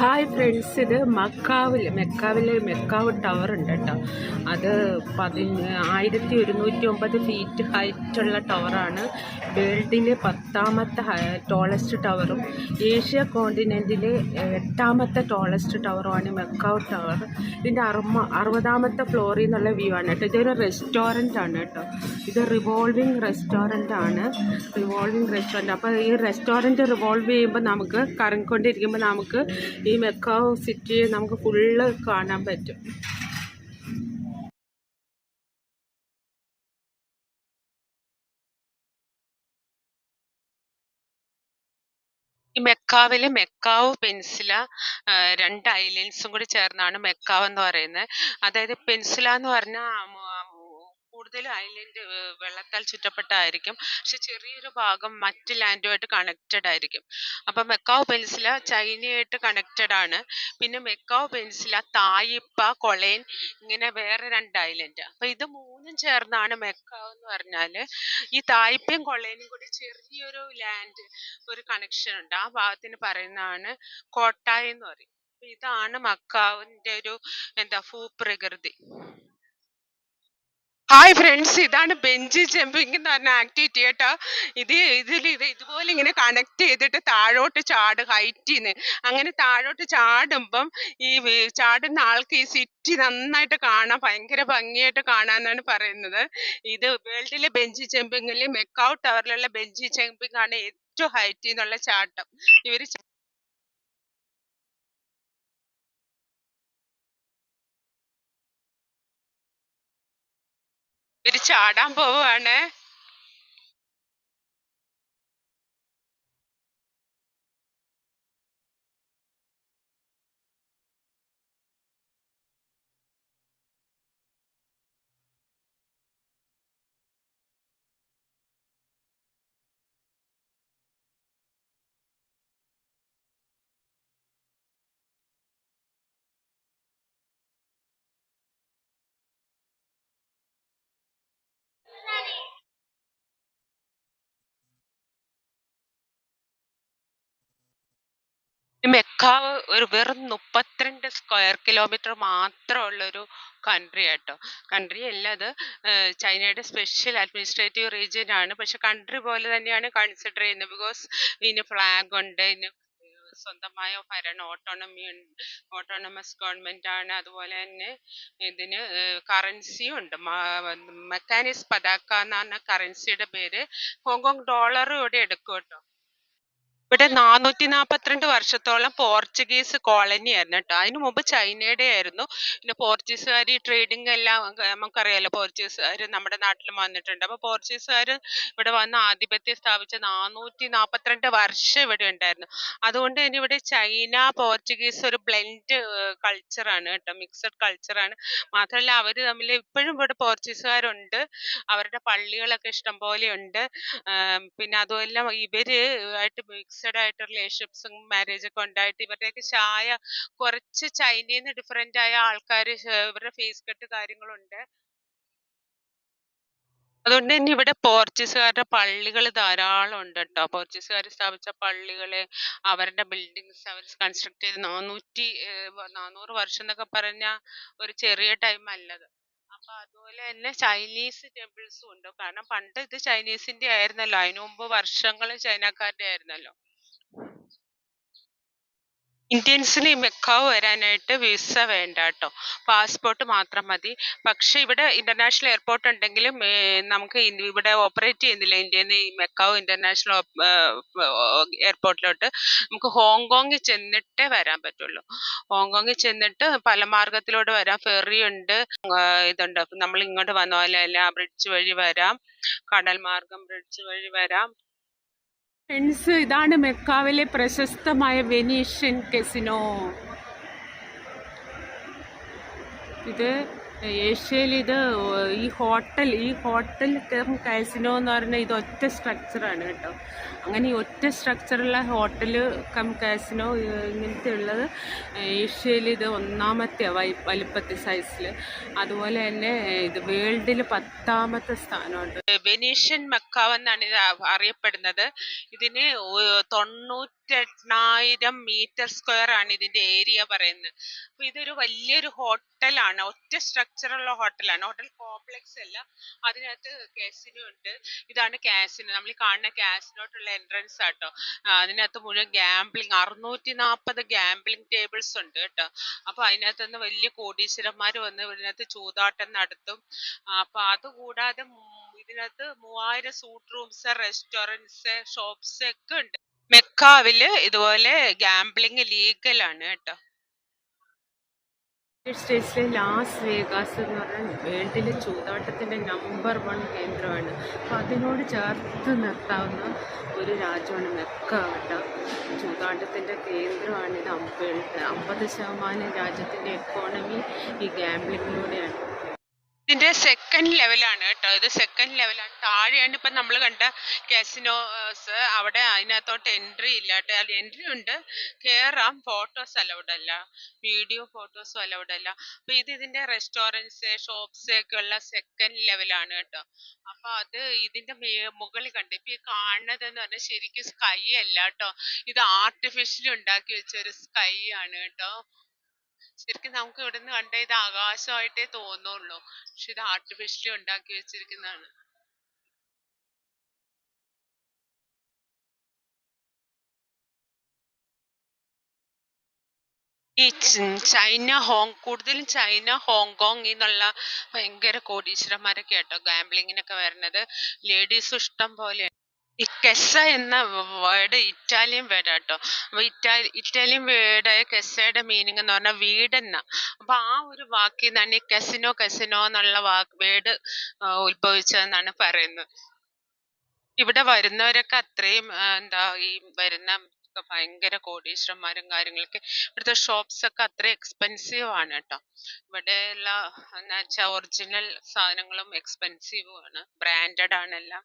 Hi friends ഇത് മക്കാവിൽ മെക്കാവിൽ macaw tower ഉണ്ട് കേട്ടോ. അത് പതി ആയിരത്തി ഒരുന്നൂറ്റി ഒമ്പത് ഫീറ്റ് ഹൈറ്റുള്ള ടവറാണ് വേൾഡിലെ പത്താമത്തെ ടോളസ്റ്റ് ടവറും ഏഷ്യ കോണ്ടിനെന്റിലെ എട്ടാമത്തെ ടോളസ്റ്റ് ടവറുമാണ് മെക്കാവ് ടവർ ഇതിന്റെ അറുമ അറുപതാമത്തെ ഫ്ലോറിൽ നിന്നുള്ള വ്യൂ ആണ് കേട്ടോ. ഇതൊരു റെസ്റ്റോറന്റ് ആണ് കേട്ടോ. ഇത് റിവോൾവിംഗ് റെസ്റ്റോറന്റ് ആണ്. റിവോൾവിംഗ് റെസ്റ്റോറന്റ് അപ്പോൾ ഈ റെസ്റ്റോറന്റ് റിവോൾവ് ചെയ്യുമ്പോൾ നമുക്ക് കറങ്ങിക്കൊണ്ടിരിക്കുമ്പോൾ നമുക്ക് ഈ മെക്കാവ് സിറ്റി നമുക്ക് ഫുള്ള് കാണാൻ പറ്റും. മെക്കാവിൽ മെക്കാവ് പെൻസില രണ്ട് ഐലൻഡ്സും കൂടി ചേർന്നാണ് മെക്കാവ് എന്ന് പറയുന്നത്. അതായത് പെൻസില എന്ന് പറഞ്ഞാൽ കൂടുതലും ഐലൻഡ് വെള്ളത്താൽ ചുറ്റപ്പെട്ടായിരിക്കും. പക്ഷെ ചെറിയൊരു ഭാഗം മറ്റ് ലാൻഡുമായിട്ട് കണക്റ്റഡ് ആയിരിക്കും. അപ്പം മെക്കാവ് പെൻസില ചൈനയായിട്ട് കണക്റ്റഡ് ആണ്. പിന്നെ മെക്കാവ് പെൻസില തായിപ്പ കൊളയൻ ഇങ്ങനെ വേറെ രണ്ട് ഐലൻഡ് അപ്പൊ ഇത് മൂന്നും ചേർന്നാണ് മെക്കാവ് എന്ന് പറഞ്ഞാൽ ഈ തായിപ്പയും കൊളയനും കൂടി ചെറിയൊരു ലാൻഡ് ഒരു കണക്ഷൻ ഉണ്ട്. ആ ഭാഗത്തിന് പറയുന്നതാണ് കോട്ടായെന്ന് പറയും. ഇതാണ് മക്കാവിന്റെ ഒരു എന്താ ഭൂപ്രകൃതി. ഹായ് ഫ്രണ്ട്സ് ഇതാണ് ബെഞ്ച് ജമ്പിങ് എന്ന് പറഞ്ഞ ആക്ടിവിറ്റി കേട്ടോ. ഇത് ഇതിൽ ഇത് ഇതുപോലെ ഇങ്ങനെ കണക്ട് ചെയ്തിട്ട് താഴോട്ട് ചാട് നിന്ന് അങ്ങനെ താഴോട്ട് ചാടുമ്പം ഈ ചാടുന്ന ആൾക്ക് ഈ സിറ്റി നന്നായിട്ട് കാണാൻ ഭയങ്കര ഭംഗിയായിട്ട് കാണാന്നാണ് പറയുന്നത്. ഇത് വേൾഡിലെ ബെഞ്ച് ജമ്പിങ്ങിൽ മെക്കാവ് ടവറിലുള്ള ബെഞ്ച് ജമ്പിങ് ആണ് ഏറ്റവും ഹൈറ്റിൽ നിന്നുള്ള ചാട്ടം. ഇവർ ഇവർ ചാടാൻ പോവുകയാണ് മെക്കാവ് ഒരു വെറും മുപ്പത്തിരണ്ട് സ്ക്വയർ കിലോമീറ്റർ മാത്രമുള്ള ഒരു കൺട്രി ആട്ടോ. കൺട്രി അല്ല അത് ചൈനയുടെ സ്പെഷ്യൽ അഡ്മിനിസ്ട്രേറ്റീവ് റീജിയൻ ആണ്. പക്ഷെ കൺട്രി പോലെ തന്നെയാണ് കൺസിഡർ ചെയ്യുന്നത്. ബിക്കോസ് ഇതിന് ഫ്ലാഗ് ഉണ്ട് ഇതിന് സ്വന്തമായ ഭരണ ഓട്ടോണമി ഉണ്ട് ഓട്ടോണമസ് ഗവൺമെന്റ് ആണ്. അതുപോലെ തന്നെ ഇതിന് കറൻസിയും ഉണ്ട്. മെക്കാനിസ് പതാക്ക എന്ന് പറഞ്ഞ കറൻസിയുടെ പേര്. ഹോങ്കോങ് ഡോളറും ഇവിടെ എടുക്കും കേട്ടോ. ഇവിടെ നാനൂറ്റി നാൽപ്പത്തിരണ്ട് വർഷത്തോളം പോർച്ചുഗീസ് കോളനി ആയിരുന്നു കേട്ടോ. അതിനു മുമ്പ് ചൈനയുടെ ആയിരുന്നു. പിന്നെ പോർച്ചുഗീസുകാർ ഈ ട്രേഡിംഗ് എല്ലാം നമുക്കറിയാലോ പോർച്ചുഗീസുകാർ നമ്മുടെ നാട്ടിൽ വന്നിട്ടുണ്ട്. അപ്പോൾ പോർച്ചുഗീസുകാർ ഇവിടെ വന്ന് ആധിപത്യം സ്ഥാപിച്ച നാനൂറ്റി നാൽപ്പത്തിരണ്ട് വർഷം ഇവിടെ ഉണ്ടായിരുന്നു. അതുകൊണ്ട് തന്നെ ഇവിടെ ചൈന പോർച്ചുഗീസ് ഒരു ബ്ലെൻഡ് കൾച്ചറാണ് കേട്ടോ. മിക്സഡ് കൾച്ചറാണ് മാത്രമല്ല അവർ തമ്മിൽ ഇപ്പോഴും ഇവിടെ പോർച്ചുഗീസുകാരുണ്ട്. അവരുടെ പള്ളികളൊക്കെ ഇഷ്ടംപോലെ ഉണ്ട്. പിന്നെ അതുമല്ല ഇവർ ആയിട്ട് മിക്സഡ് ആയിട്ട് റിലേഷൻഷിപ്സും മാരേജ് ഒക്കെ ഉണ്ടായിട്ട് ഇവരുടെയൊക്കെ ചായ കുറച്ച് ചൈനയിൽ നിന്ന് ഡിഫറെന്റ് ആയ ആൾക്കാർ ഇവരുടെ ഫേസ് കട്ട് കാര്യങ്ങളുണ്ട്. അതുകൊണ്ട് തന്നെ ഇവിടെ പോർച്ചുഗീസുകാരുടെ പള്ളികൾ ധാരാളം ഉണ്ട് കേട്ടോ പോർച്ചുഗീസുകാർ സ്ഥാപിച്ച പള്ളികൾ അവരുടെ ബിൽഡിങ്സ് അവർ കൺസ്ട്രക്ട് ചെയ്ത് നാനൂറ്റി നാനൂറ് വർഷം എന്നൊക്കെ പറഞ്ഞ ഒരു ചെറിയ ടൈം അല്ലത്. അപ്പൊ അതുപോലെ തന്നെ ചൈനീസ് ടെമ്പിൾസും ഉണ്ട്. കാരണം പണ്ട് ഇത് ചൈനീസിന്റെ ആയിരുന്നല്ലോ. അതിനു മുമ്പ് വർഷങ്ങൾ ചൈനക്കാരുടെ ആയിരുന്നല്ലോ. ഇന്ത്യൻസിന് മെക്കാവ് വരാനായിട്ട് വിസ വേണ്ട കേട്ടോ പാസ്പോർട്ട് മാത്രം മതി. പക്ഷെ ഇവിടെ ഇന്റർനാഷണൽ എയർപോർട്ട് ഉണ്ടെങ്കിലും നമുക്ക് ഇവിടെ ഓപ്പറേറ്റ് ചെയ്യുന്നില്ല ഇന്ത്യയിൽ ഈ മെക്കാവ് ഇന്റർനാഷണൽ എയർപോർട്ടിലോട്ട് നമുക്ക് ഹോങ്കോങ്ങിൽ ചെന്നിട്ടേ വരാൻ പറ്റുള്ളൂ. ഹോങ്കോങ്ങിൽ ചെന്നിട്ട് പല മാർഗത്തിലൂടെ വരാം. ഫെറി ഉണ്ട് ഇതുണ്ട്. നമ്മൾ ഇങ്ങോട്ട് വന്ന പോലെ അല്ല ബ്രിഡ്ജ് വഴി വരാം. കടൽ മാർഗം ബ്രിഡ്ജ് വഴി വരാം. ഫ്രണ്ട്സ് ഇതാണ് മെക്കാവിലെ പ്രശസ്തമായ വെനീഷ്യൻ കെസിനോ ഇത് ഏഷ്യയിൽ ഇത് ഈ ഹോട്ടൽ ഈ ഹോട്ടൽ കം കാസിനോ എന്ന് പറഞ്ഞാൽ ഇത് ഒറ്റ സ്ട്രക്ചറാണ് കേട്ടോ. അങ്ങനെ ഈ ഒറ്റ സ്ട്രക്ചറുള്ള ഹോട്ടൽ കം കാസിനോ ഇങ്ങനത്തെ ഉള്ളത് ഏഷ്യയിൽ ഇത് ഒന്നാമത്തെ വലിപ്പത്തെ സൈസിൽ അതുപോലെ തന്നെ ഇത് വേൾഡിൽ പത്താമത്തെ സ്ഥാനമുണ്ട്. വെനീഷ്യൻ മക്കാവ് എന്നാണ് ഇത് അറിയപ്പെടുന്നത്. ഇതിന് തൊണ്ണൂറ്റെട്ടായിരം മീറ്റർ സ്ക്വയർ ആണ് ഇതിന്റെ ഏരിയ പറയുന്നത്. അപ്പൊ ഇതൊരു വലിയൊരു ഹോട്ടലാണ് ഒറ്റ സ്ട്രക്ചറുള്ള ഹോട്ടലാണ് ഹോട്ടൽ കോംപ്ലക്സ് അല്ല. അതിനകത്ത് കാസിനോ ഉണ്ട്. ഇതാണ് കാസിനോ നമ്മൾ കാണുന്ന കാസിനോട്ടുള്ള എൻട്രൻസ് ആട്ടോ. അതിനകത്ത് മുഴുവൻ ഗാംബ്ലിംഗ് അറുന്നൂറ്റി നാൽപ്പത് ഗാംബ്ലിംഗ് ടേബിൾസ് ഉണ്ട് കേട്ടോ. അപ്പൊ അതിനകത്ത് നിന്ന് വലിയ കോടീശ്വരന്മാർ വന്ന് ഇതിനകത്ത് ചൂതാട്ടം നടത്തും. അപ്പൊ അതുകൂടാതെ ഇതിനകത്ത് മൂവായിരം സൂട്ട് റൂംസ് റെസ്റ്റോറന്റ്സ് ഷോപ്സ് ഒക്കെ ഉണ്ട്. മെക്കാവിൽ ഇതുപോലെ ഗാംബ്ലിംഗ് ലീഗലാണ് കേട്ടോ. സ്റ്റേറ്റ്സിലെ ലാസ് വേഗാസ് എന്ന് പറഞ്ഞാൽ വേൾഡിലെ ചൂതാട്ടത്തിന്റെ നമ്പർ വൺ കേന്ദ്രമാണ്. അപ്പം അതിനോട് ചേർത്ത് നിർത്താവുന്ന ഒരു രാജ്യമാണ് മെക്ക കേട്ടോ. ചൂതാട്ടത്തിന്റെ കേന്ദ്രമാണ് ഇത്. അമ്പത് ശതമാനം രാജ്യത്തിന്റെ എക്കോണമി ഈ ഗാംബ്ലിങ്ങിലൂടെയാണ് സെക്കൻഡ് ലെവലാണ് കേട്ടോ. ഇത് സെക്കൻഡ് ലെവലാണ് താഴെയാണ് ഇപ്പം നമ്മൾ കണ്ട കാസിനോസ് അവിടെ അതിനകത്തോട്ട് എൻട്രി ഇല്ല കേട്ടോ. എൻട്രി ഉണ്ട്. കയറാം ഫോട്ടോസ് അലൗഡ് അല്ല. വീഡിയോ ഫോട്ടോസും അലൗഡ് അല്ല. അപ്പം ഇത് ഇതിന്റെ റെസ്റ്റോറന്റ്സ് ഷോപ്സ് ഒക്കെ ഉള്ള സെക്കൻഡ് ലെവലാണ് കേട്ടോ. അപ്പോൾ അത് ഇതിന്റെ മുകളിൽ കണ്ട്. ഇപ്പം ഈ കാണുന്നത് എന്ന് പറഞ്ഞാൽ ശരിക്കും സ്കൈ അല്ല കേട്ടോ. ഇത് ആർട്ടിഫിഷ്യലി ഉണ്ടാക്കി വെച്ച ഒരു സ്കൈ ആണ് കേട്ടോ. ശരിക്കും നമുക്ക് ഇവിടുന്ന് കണ്ട ഇത് ആകാശമായിട്ടേ തോന്നുള്ളൂ. പക്ഷെ ഇത് ആർട്ടിഫിഷ്യലി ഉണ്ടാക്കി വെച്ചിരിക്കുന്നതാണ്. ഈ ചൈന ഹോങ് കൂടുതലും ചൈന ഹോങ്കോങ് എന്നുള്ള ഭയങ്കര കോടീശ്വരന്മാരൊക്കെ കേട്ടോ ഗാംബ്ലിങ്ങിനൊക്കെ വരുന്നത്. ലേഡീസ് ഇഷ്ടം പോലെ കെസ എന്ന വേർഡ് ഇറ്റാലിയൻ വേർഡ് കേട്ടോ അപ്പൊ ഇറ്റാലി ഇറ്റാലിയൻ വേർഡായ കെസയുടെ മീനിങ് എന്ന് പറഞ്ഞാൽ വീടെന്ന. അപ്പൊ ആ ഒരു വാക്കിൽ നിന്നാണ് ഈ കെസിനോ കെസിനോ എന്നുള്ള വാക്ക് വേർഡ് ഉത്ഭവിച്ചതെന്നാണ് പറയുന്നത്. ഇവിടെ വരുന്നവരൊക്കെ അത്രയും എന്താ ഈ വരുന്ന ഭയങ്കര കോടീശ്വരന്മാരും കാര്യങ്ങളൊക്കെ ഇവിടുത്തെ ഷോപ്സ് ഒക്കെ അത്ര എക്സ്പെൻസീവ് ആണ് കേട്ടോ. ഇവിടെ എല്ലാ എന്നുവെച്ചാൽ ഒറിജിനൽ സാധനങ്ങളും എക്സ്പെൻസീവ് ആണ്. ബ്രാൻഡഡ് ആണ് എല്ലാം.